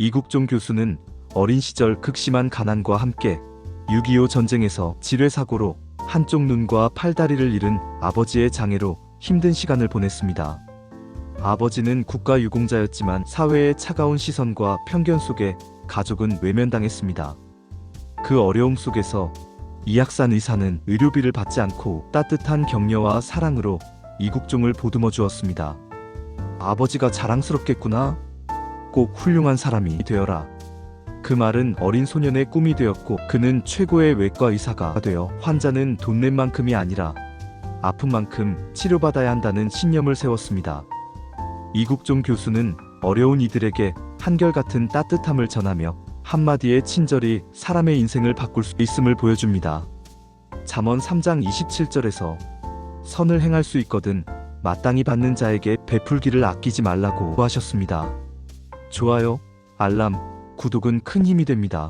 이국종 교수는 어린 시절 극심한 가난과 함께 6.25 전쟁에서 지뢰사고로 한쪽 눈과 팔다리를 잃은 아버지의 장애로 힘든 시간을 보냈습니다. 아버지는 국가유공자였지만 사회의 차가운 시선과 편견 속에 가족은 외면당했습니다. 그 어려움 속에서 이학산 의사는 의료비를 받지 않고 따뜻한 격려와 사랑으로 이국종을 보듬어 주었습니다. 아버지가 자랑스럽겠구나. 꼭 훌륭한 사람이 되어라. 그 말은 어린 소년의 꿈이 되었고 그는 최고의 외과 의사가 되어 환자는 돈 낸 만큼이 아니라 아픈 만큼 치료받아야 한다는 신념을 세웠습니다. 이국종 교수는 어려운 이들에게 한결같은 따뜻함을 전하며 한마디의 친절이 사람의 인생을 바꿀 수 있음을 보여줍니다. 잠언 3장 27절에서 선을 행할 수 있거든 마땅히 받는 자에게 베풀기를 아끼지 말라고 하셨습니다. 좋아요, 알람, 구독은 큰 힘이 됩니다.